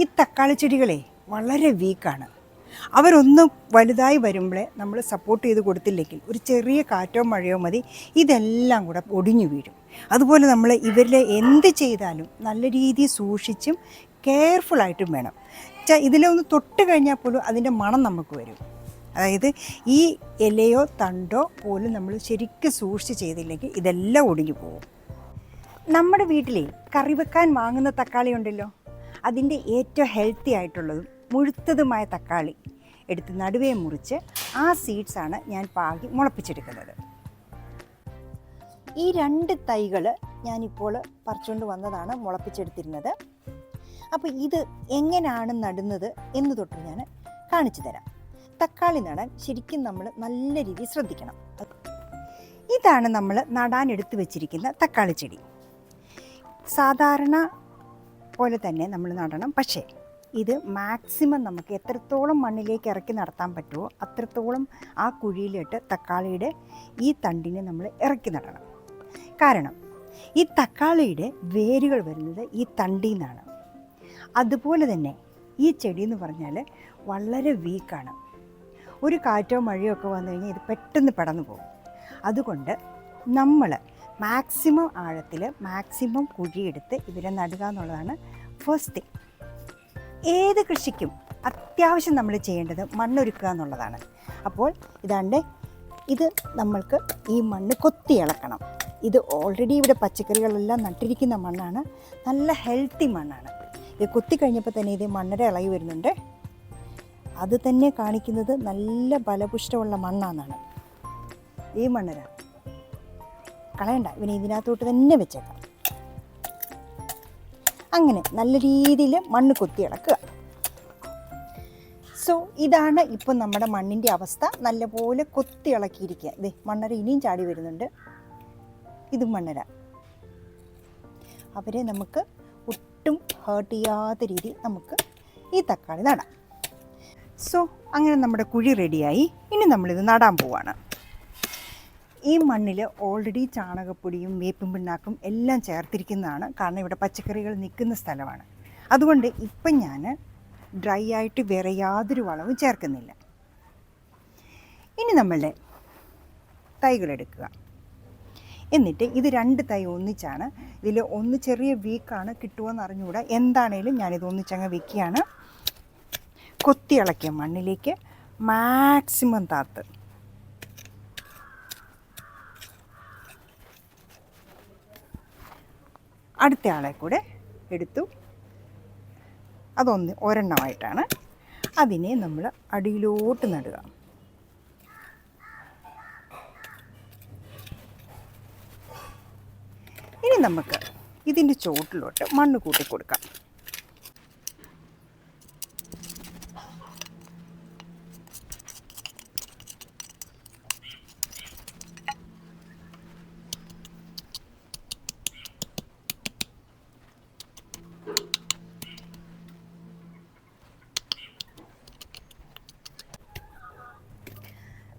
ഈ തക്കാളി ചെടികളെ വളരെ വീക്കാണ്. അവരൊന്ന് വലുതായി വരുമ്പോഴേ നമ്മൾ സപ്പോർട്ട് ചെയ്ത് കൊടുത്തില്ലെങ്കിൽ ഒരു ചെറിയ കാറ്റോ മഴയോ മതി ഇതെല്ലാം കൂടെ ഒടിഞ്ഞു വീഴും. അതുപോലെ നമ്മൾ ഇവരിലെ എന്ത് ചെയ്താലും നല്ല രീതിയിൽ സൂക്ഷിച്ചും കെയർഫുള്ളായിട്ടും വേണം. ച- ഇതിലെ ഒന്ന് തൊട്ട് കഴിഞ്ഞാൽ പോലും അതിന്റെ മണം നമുക്ക് വരും. അതായത് ഈ ഇലയോ തണ്ടോ പോലും നമ്മൾ ശരിക്കും സൂക്ഷിച്ച് ചെയ്തില്ലെങ്കിൽ ഇതെല്ലാം ഒടിഞ്ഞു പോകും. നമ്മുടെ വീട്ടിലെ കറി വെക്കാൻ വാങ്ങുന്ന തക്കാളി ഉണ്ടല്ലോ? അതിന്റെ ഏറ്റവും ഹെൽത്തി ആയിട്ടുള്ളതും മുഴുത്തതുമായ തക്കാളി എടുത്ത് നടുവേ മുറിച്ച് ആ സീഡ്സാണ് ഞാൻ പാകി മുളപ്പിച്ചെടുക്കുന്നത്. ഈ രണ്ട് തൈകൾ ഞാനിപ്പോൾ പറിച്ചുകൊണ്ട് വന്നതാണ് മുളപ്പിച്ചെടുത്തിരുന്നത്. അപ്പോൾ ഇത് എങ്ങനെയാണ് നടുന്നത് എന്ന് തൊട്ട് ഞാൻ കാണിച്ചു തരാം. തക്കാളി നടാൻ ശരിക്കും നമ്മൾ നല്ല രീതിയിൽ ശ്രദ്ധിക്കണം. ഇതാണ് നമ്മൾ നടാൻ എടുത്തു വെച്ചിരിക്കുന്ന തക്കാളി ചെടി. സാധാരണ പോലെ തന്നെ നമ്മൾ നടണം. പക്ഷേ ഇത് മാക്സിമം നമുക്ക് എത്രത്തോളം മണ്ണിലേക്ക് ഇറക്കി നടത്താൻ പറ്റുമോ അത്രത്തോളം ആ കുഴിയിലിട്ട് തക്കാളിയുടെ ഈ തണ്ടിനെ നമ്മൾ ഇറക്കി നടണം. കാരണം ഈ തക്കാളിയുടെ വേരുകൾ വരുന്നത് ഈ തണ്ടിൽ നിന്നാണ് അതുപോലെ തന്നെ ഈ ചെടി എന്ന് പറഞ്ഞാൽ വളരെ വീക്കാണ്. ഒരു കാറ്റോ മഴയോ ഒക്കെ വന്നു കഴിഞ്ഞാൽ ഇത് പെട്ടെന്ന് പടന്നു പോകും. അതുകൊണ്ട് നമ്മൾ മാക്സിമം ആഴത്തിൽ മാക്സിമം കുഴിയെടുത്ത് ഇവരെ നടുക എന്നുള്ളതാണ് ഫസ്റ്റ് തിങ്. ഏത് കൃഷിക്കും അത്യാവശ്യം നമ്മൾ ചെയ്യേണ്ടത് മണ്ണൊരുക്കുക എന്നുള്ളതാണ്. അപ്പോൾ ഇതാണ്ട് ഇത് നമ്മൾക്ക് ഈ മണ്ണ് കൊത്തി ഇളക്കണം. ഇത് ഓൾറെഡി ഇവിടെ പച്ചക്കറികളെല്ലാം നട്ടിരിക്കുന്ന മണ്ണാണ്. നല്ല ഹെൽത്തി മണ്ണാണ്. ഇത് കൊത്തി കഴിഞ്ഞപ്പോൾ തന്നെ ഇത് മണ്ണര ഇളകി വരുന്നുണ്ട്. അത് തന്നെ കാണിക്കുന്നത് നല്ല ബലപുഷ്ടമുള്ള മണ്ണാണെന്നാണ് ഈ മണ്ണര. കളയണ്ട. ഇവനെ ഇതിനകത്തോട്ട് തന്നെ വെച്ചേക്കാം. അങ്ങനെ നല്ല രീതിയിൽ മണ്ണ് കൊത്തി ഇളക്കുക. സോ ഇതാണ് ഇപ്പം നമ്മുടെ മണ്ണിന്റെ അവസ്ഥ. നല്ലപോലെ കൊത്തി ഇളക്കിയിരിക്കുക. ഇതേ മണ്ണര ഇനിയും ചാടി വരുന്നുണ്ട്. ഇതും മണ്ണര. അവരെ നമുക്ക് ഒട്ടും ഹേർട്ട് ചെയ്യാത്ത രീതിയിൽ നമുക്ക് ഈ തക്കാളി നടാം. സോ അങ്ങനെ നമ്മുടെ കുഴി റെഡിയായി ഇനി നമ്മളിത് നടാൻ പോവാണ്. ഈ മണ്ണിൽ ഓൾറെഡി ചാണകപ്പൊടിയും വേപ്പും പിണ്ണാക്കും എല്ലാം ചേർത്തിരിക്കുന്നതാണ്. കാരണം ഇവിടെ പച്ചക്കറികൾ നിൽക്കുന്ന സ്ഥലമാണ്. അതുകൊണ്ട് ഇപ്പം ഞാൻ ഡ്രൈ ആയിട്ട് വേറെ യാതൊരു വളവും ചേർക്കുന്നില്ല. ഇനി നമ്മളുടെ തൈകളെടുക്കുക എന്നിട്ട് ഇത് രണ്ട് തൈ ഒന്നിച്ചാണ്. ഇതിൽ ഒന്ന് ചെറിയ വീക്കാണ് കിട്ടുമെന്ന് അറിഞ്ഞുകൂടാ. എന്താണേലും ഞാനിത് ഒന്നിച്ചങ്ങ് വെക്കുകയാണ്. കൊത്തി ഇളക്കിയ മണ്ണിലേക്ക് മാക്സിമം താത്ത്. അടുത്ത ആളെ കൂടെ എടുത്തു. അതൊന്ന് ഒരെണ്ണമായിട്ടാണ്. അതിനെ നമ്മൾ അടിയിലോട്ട് നടുക. ഇനി നമുക്ക് ഇതിന്റെ ചോട്ടിലോട്ട് മണ്ണ് കൂട്ടി കൊടുക്കാം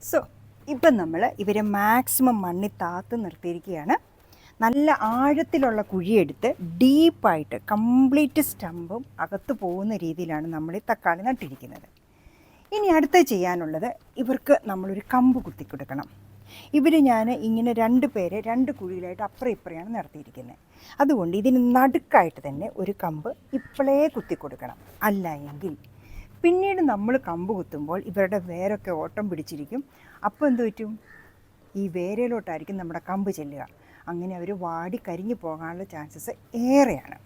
സോ ഇപ്പം നമ്മൾ ഇവരെ മാക്സിമം മണ്ണിൽ താത്ത് നിർത്തിയിരിക്കുകയാണ്. നല്ല ആഴത്തിലുള്ള കുഴിയെടുത്ത് ഡീപ്പായിട്ട് കംപ്ലീറ്റ് സ്റ്റമ്പും അകത്ത് പോകുന്ന രീതിയിലാണ് നമ്മൾ ഈ തക്കാളി നട്ടിരിക്കുന്നത്. ഇനി അടുത്ത ചെയ്യാനുള്ളത് ഇവർക്ക് നമ്മളൊരു കമ്പ് കുത്തി കൊടുക്കണം. ഇവർ ഞാൻ ഇങ്ങനെ രണ്ട് പേരെ രണ്ട് കുഴിയിലായിട്ട് അപ്പുറം ഇപ്പുറയാണ് നടത്തിയിരിക്കുന്നത് അതുകൊണ്ട് ഇതിന് നടുക്കായിട്ട് തന്നെ ഒരു കമ്പ് ഇപ്പോഴേ കുത്തി കൊടുക്കണം. അല്ല എങ്കിൽ പിന്നീട് നമ്മൾ കമ്പ് കുത്തുമ്പോൾ ഇവരുടെ വേരൊക്കെ ഓട്ടം പിടിച്ചിരിക്കും. അപ്പോൾ എന്ത് പറ്റും? ഈ വേരയിലോട്ടായിരിക്കും നമ്മുടെ കമ്പ് ചെല്ലുക. അങ്ങനെ അവർ വാടി കരിഞ്ഞു പോകാനുള്ള ചാൻസസ് ഏറെയാണ്.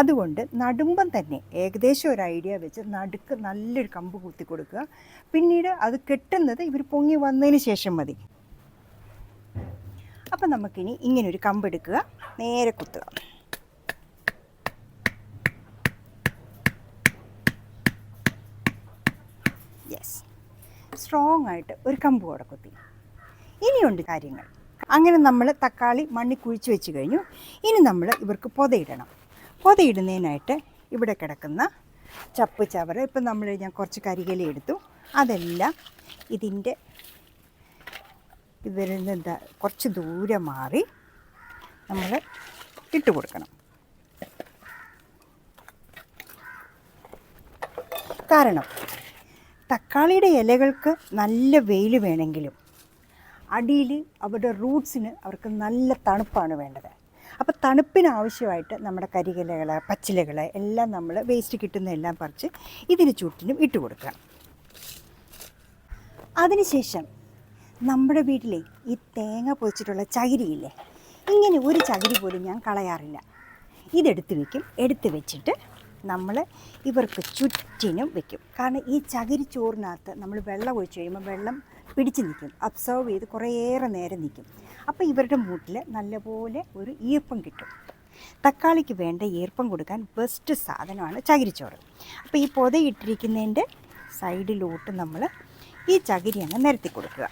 അതുകൊണ്ട് നടുമ്പം തന്നെ ഏകദേശം ഒരു ഐഡിയ വെച്ച് നടുക്ക് നല്ലൊരു കമ്പ് കുത്തി കൊടുക്കുക. പിന്നീട് അത് കെട്ടുന്നത് ഇവർ പൊങ്ങി വന്നതിന് ശേഷം മതി. അപ്പം നമുക്കിനി ഇങ്ങനൊരു കമ്പ് എടുക്കുക. നേരെ കുത്തുക യെസ് സ്ട്രോങ് ആയിട്ട് ഒരു കമ്പ് കൂടെ കുത്തി. ഇനിയുണ്ട് കാര്യങ്ങൾ. അങ്ങനെ നമ്മൾ തക്കാളി മണ്ണി കുഴിച്ച് വെച്ച് കഴിഞ്ഞു. ഇനി നമ്മൾ ഇവർക്ക് പൊതയിടണം. പൊതയിടുന്നതിനായിട്ട് ഇവിടെ കിടക്കുന്ന ചപ്പ് ചവറ് ഇപ്പം നമ്മൾ ഞാൻ കുറച്ച് കരികല എടുത്തു. അതെല്ലാം ഇതിന്റെ ഇവരിൽ നിന്ന് എന്താ കുറച്ച് ദൂരെ മാറി നമ്മൾ ഇട്ട് കൊടുക്കണം. കാരണം തക്കാളിയുടെ ഇലകൾക്ക് നല്ല വെയിൽ വേണമെങ്കിലും അടിയിൽ അവരുടെ റൂട്ട്സിന് അവർക്ക് നല്ല തണുപ്പാണ് വേണ്ടത്. അപ്പോൾ തണുപ്പിന് ആവശ്യമായിട്ട് നമ്മുടെ കരികിലകൾ പച്ചിലകൾ എല്ലാം നമ്മൾ വേസ്റ്റ് കിട്ടുന്ന എല്ലാം പറിച്ച് ഇതിന് ചുറ്റിനും ഇട്ട് കൊടുക്കുക. അതിനുശേഷം നമ്മുടെ വീട്ടിലെ ഈ തേങ്ങ പൊതിച്ചിട്ടുള്ള ചകിരിയില്ലേ ഇങ്ങനെ ഒരു ചകിരി പോലും ഞാൻ കളയാറില്ല. ഇതെടുത്ത് വയ്ക്കും എടുത്ത് വെച്ചിട്ട് നമ്മൾ ഇവർക്ക് ചുറ്റിനും വെക്കും. കാരണം ഈ ചകിരി ചോറിനകത്ത് നമ്മൾ വെള്ളം ഒഴിച്ച് കഴിയുമ്പോൾ വെള്ളം പിടിച്ച് നിൽക്കും. അബ്സർവ് ചെയ്ത് കുറേയേറെ നേരം നിൽക്കും. അപ്പോൾ ഇവരുടെ മൂട്ടിൽ നല്ലപോലെ ഒരു ഈർപ്പം കിട്ടും. തക്കാളിക്ക് വേണ്ട ഈർപ്പം കൊടുക്കാൻ ബെസ്റ്റ് സാധനമാണ് ചകിരിച്ചോറ്. അപ്പോൾ ഈ പൊതയിട്ടിരിക്കുന്നതിന്റെ സൈഡിലോട്ട് നമ്മൾ ഈ ചകിരി അങ്ങ് നിരത്തി കൊടുക്കുക.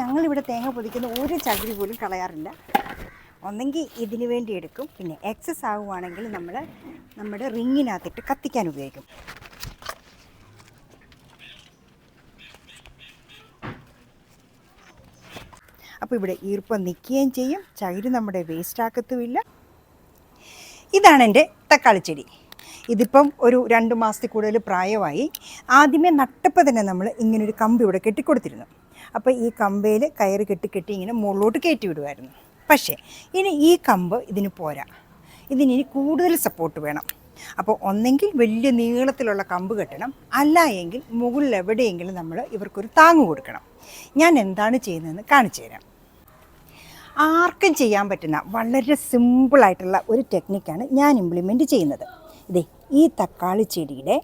ഞങ്ങളിവിടെ തേങ്ങ പൊതിക്കുന്ന ഒരു ചകിരി പോലും കളയാറില്ല. ഒന്നെങ്കിൽ ഇതിനു വേണ്ടി എടുക്കും. പിന്നെ എക്സസ് ആവുകയാണെങ്കിൽ നമ്മൾ നമ്മുടെ റിങ്ങിനകത്തിട്ട് കത്തിക്കാൻ ഉപയോഗിക്കും. അപ്പോൾ ഇവിടെ ഈർപ്പം നിൽക്കുകയും ചെയ്യും. ചകിരി നമ്മുടെ വേസ്റ്റ് ആക്കത്തുമില്ല. ഇതാണ് എന്റെ തക്കാളി ചെടി. ഇതിപ്പം ഒരു രണ്ട് മാസത്തിൽ കൂടുതൽ പ്രായമായി. ആദ്യമേ നട്ടപ്പോൾ തന്നെ നമ്മൾ ഇങ്ങനൊരു കമ്പ് ഇവിടെ കെട്ടിക്കൊടുത്തിരുന്നു. അപ്പോൾ ഈ കമ്പയിൽ കയറ് കെട്ടി കെട്ടി ഇങ്ങനെ മുകളിലോട്ട് കയറ്റി വിടുമായിരുന്നു പക്ഷേ ഇനി ഈ കമ്പ് ഇതിന് പോരാ. ഇതിന് ഇനി കൂടുതൽ സപ്പോർട്ട് വേണം. അപ്പോൾ ഒന്നെങ്കിൽ വലിയ നീളത്തിലുള്ള കമ്പ് കെട്ടണം. അല്ല എങ്കിൽ മുകളിൽ എവിടെയെങ്കിലും നമ്മൾ ഇവർക്കൊരു താങ്ങ് കൊടുക്കണം. ഞാൻ എന്താണ് ചെയ്യുന്നതെന്ന് കാണിച്ചു തരാം. ആർക്കും ചെയ്യാൻ പറ്റുന്ന വളരെ സിമ്പിളായിട്ടുള്ള ഒരു ടെക്നിക്കാണ് ഞാൻ ഇംപ്ലിമെന്റ് ചെയ്യുന്നത്. ഇതേ ഈ തക്കാളി ചെടിയുടെ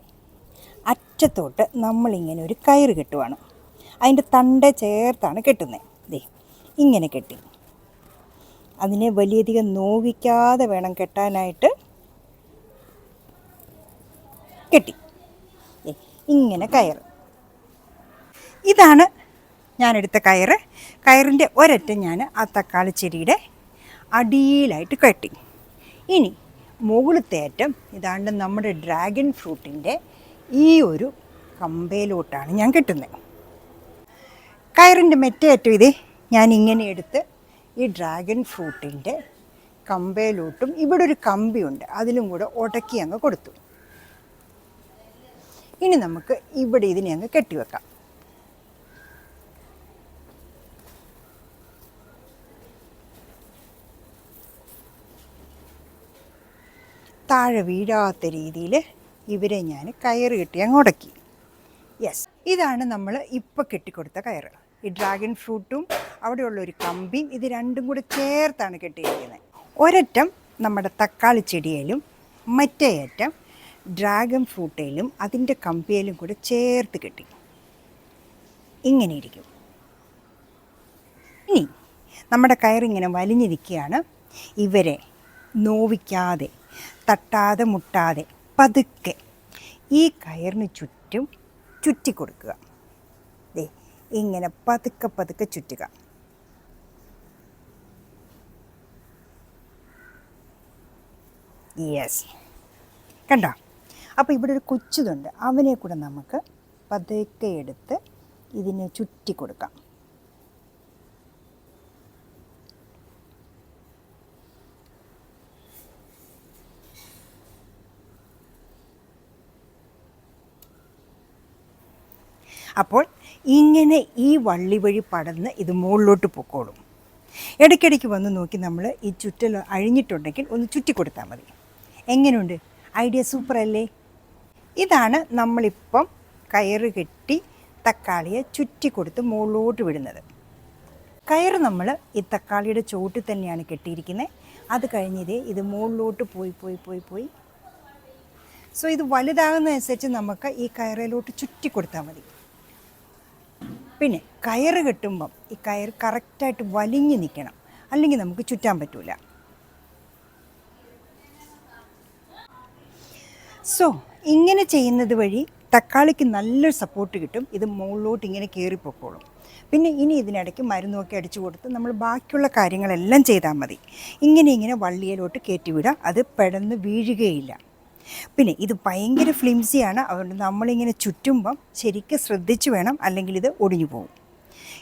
അറ്റത്തോട്ട് നമ്മളിങ്ങനെ ഒരു കയറ് കെട്ടുവാണ്. അതിന്റെ തണ്ട ചേർത്താണ് കെട്ടുന്നത് ദേ ഇങ്ങനെ കെട്ടി. അതിനെ വലിയധികം നോവിക്കാതെ വേണം കെട്ടാനായിട്ട് കെട്ടി. ഇങ്ങനെ കയർ ഇതാണ് ഞാനെടുത്ത കയറ്. കയറിന്റെ ഒരറ്റം ഞാൻ ആ തക്കാളി ചെടിയുടെ അടിയിലായിട്ട് കെട്ടി. ഇനി മുകളിലത്തെ അറ്റം ഇതാണ്ട് നമ്മുടെ ഡ്രാഗൺ ഫ്രൂട്ടിന്റെ ഈ ഒരു കമ്പയിലോട്ടാണ് ഞാൻ കെട്ടുന്നത് കയറിന്റെ മെറ്റേറ്റം ഇത്. ഞാൻ ഇങ്ങനെ എടുത്ത് ഈ ഡ്രാഗൺ ഫ്രൂട്ടിന്റെ കമ്പയിലോട്ടും ഇവിടെ ഒരു കമ്പിയുണ്ട് അതിലും കൂടെ ഉടക്കി അങ്ങ് കൊടുത്തു. ഇനി നമുക്ക് ഇവിടെ ഇതിനെ അങ്ങ് കെട്ടിവെക്കാം താഴെ വീഴാത്ത രീതിയിൽ ഇവരെ ഞാൻ കയറ് കെട്ടി അങ്ങ് ഉടക്കി യെസ് ഇതാണ് നമ്മൾ ഇപ്പോൾ കെട്ടിക്കൊടുത്ത കയറ്. ഈ ഡ്രാഗൺ ഫ്രൂട്ടും അവിടെയുള്ള ഒരു കമ്പിയും ഇത് രണ്ടും കൂടി ചേർത്താണ് കെട്ടിയിരിക്കുന്നത്. ഒരറ്റം നമ്മുടെ തക്കാളി ചെടിയിലും മറ്റേ അറ്റം ഡ്രാഗൺ ഫ്രൂട്ടയിലും അതിന്റെ കമ്പിയിലും കൂടെ ചേർത്ത് കെട്ടി. ഇങ്ങനെ ഇരിക്കും. ഇനി നമ്മുടെ കയറിങ്ങനെ വലിഞ്ഞിരിക്കുകയാണ്. ഇവരെ നോവിക്കാതെ തട്ടാതെ മുട്ടാതെ പതുക്കെ ഈ കയറിന് ചുറ്റും ചുറ്റി കൊടുക്കുക ഇങ്ങനെ പതുക്കെ പതുക്കെ ചുറ്റുക. യെസ് കണ്ടോ? അപ്പോൾ ഇവിടെ ഒരു കൊച്ചുതുണ്ട്. അവനെ കൂടെ നമുക്ക് പതുക്കെ എടുത്ത് ഇതിനെ ചുറ്റി കൊടുക്കാം. അപ്പോൾ ഇങ്ങനെ ഈ വള്ളി വഴി പടർന്ന് ഇത് മുകളിലോട്ട് പൊക്കോളും. ഇടയ്ക്കിടയ്ക്ക് വന്ന് നോക്കി നമ്മൾ ഈ ചുറ്റൽ അഴിഞ്ഞിട്ടുണ്ടെങ്കിൽ ഒന്ന് ചുറ്റി കൊടുത്താൽ മതി. എങ്ങനെയുണ്ട് ഐഡിയ സൂപ്പർ അല്ലേ ഇതാണ് നമ്മളിപ്പം കയറ് കെട്ടി തക്കാളിയെ ചുറ്റി കൊടുത്ത് മുകളിലോട്ട് വിടുന്നത്. കയറ് നമ്മൾ ഈ തക്കാളിയുടെ ചോട്ടിൽ തന്നെയാണ് കെട്ടിയിരിക്കുന്നത്. അത് കഴിഞ്ഞതേ ഇത് മുകളിലോട്ട് പോയി പോയി പോയി പോയി. സോ ഇത് വലുതാകുന്നതനുസരിച്ച് നമുക്ക് ഈ കയറിലോട്ട് ചുറ്റി കൊടുത്താൽ മതി. പിന്നെ കയറ് കെട്ടുമ്പം ഈ കയർ കറക്റ്റായിട്ട് വലിഞ്ഞു നിൽക്കണം അല്ലെങ്കിൽ നമുക്ക് ചുറ്റാൻ പറ്റൂല. സോ ഇങ്ങനെ ചെയ്യുന്നത് വഴി തക്കാളിക്ക് നല്ലൊരു സപ്പോർട്ട് കിട്ടും. ഇത് മുകളിലോട്ട് ഇങ്ങനെ കയറിപ്പോക്കോളും പിന്നെ ഇനി ഇതിനിടയ്ക്ക് മരുന്നൊക്കെ അടിച്ചു കൊടുത്ത് നമ്മൾ ബാക്കിയുള്ള കാര്യങ്ങളെല്ലാം ചെയ്താൽ മതി. ഇങ്ങനെ ഇങ്ങനെ വള്ളിയിലോട്ട് കയറ്റിവിടാം അത് പെടന്ന് വീഴുകയില്ല. പിന്നെ ഇത് ഭയങ്കര ഫ്ലിംസിയാണ് അതുകൊണ്ട് നമ്മളിങ്ങനെ ചുറ്റുമ്പം ശരിക്കും ശ്രദ്ധിച്ച് വേണം അല്ലെങ്കിൽ ഇത് ഒടിഞ്ഞു പോകും.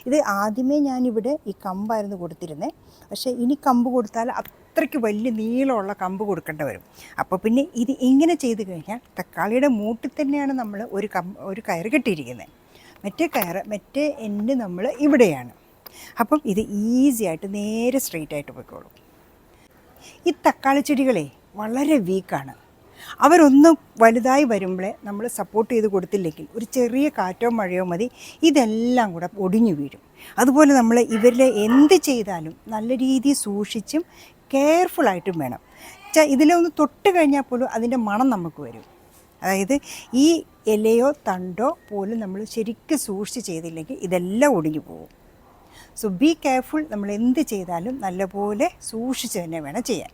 ഇത് ആദ്യമേ ഞാനിവിടെ ഈ കമ്പായിരുന്നു കൊടുത്തിരുന്നത് പക്ഷേ ഇനി കമ്പ് കൊടുത്താൽ അത്രയ്ക്ക് വലിയ നീളമുള്ള കമ്പ് കൊടുക്കേണ്ടി വരും. അപ്പോൾ പിന്നെ ഇത് ഇങ്ങനെ ചെയ്ത് കഴിഞ്ഞാൽ തക്കാളിയുടെ മൂട്ടിൽ തന്നെയാണ് നമ്മൾ ഒരു കമ്പ് ഒരു കയർ കെട്ടിയിരിക്കുന്നത്. മറ്റേ കയർ മറ്റേ എൻഡ് നമ്മൾ ഇവിടെയാണ്. അപ്പം ഇത് ഈസി ആയിട്ട് നേരെ സ്ട്രെയിറ്റ് ആയിട്ട് പോയിക്കോളും. ഈ തക്കാളി ചെടികളെ വളരെ വീക്കാണ് അവരൊന്ന് വലുതായി വരുമ്പോഴേ നമ്മൾ സപ്പോർട്ട് ചെയ്ത് കൊടുത്തില്ലെങ്കിൽ ഒരു ചെറിയ കാറ്റോ മഴയോ മതി ഇതെല്ലാം കൂടെ ഒടിഞ്ഞു വീഴും. അതുപോലെ നമ്മൾ ഇവരിലെ എന്ത് ചെയ്താലും നല്ല രീതിയിൽ സൂക്ഷിച്ചും കെയർഫുള്ളായിട്ടും വേണം. ഇതിലൊന്ന് ഇതിലെ തൊട്ട് കഴിഞ്ഞാൽ പോലും അതിന്റെ മണം നമുക്ക് വരും. അതായത് ഈ ഇലയോ തണ്ടോ പോലും നമ്മൾ ശരിക്കും സൂക്ഷിച്ച് ചെയ്തില്ലെങ്കിൽ ഇതെല്ലാം ഒടിഞ്ഞു പോകും. സോ ബി കെയർഫുൾ നമ്മൾ എന്ത് ചെയ്താലും നല്ലപോലെ സൂക്ഷിച്ച് തന്നെ വേണം ചെയ്യാൻ.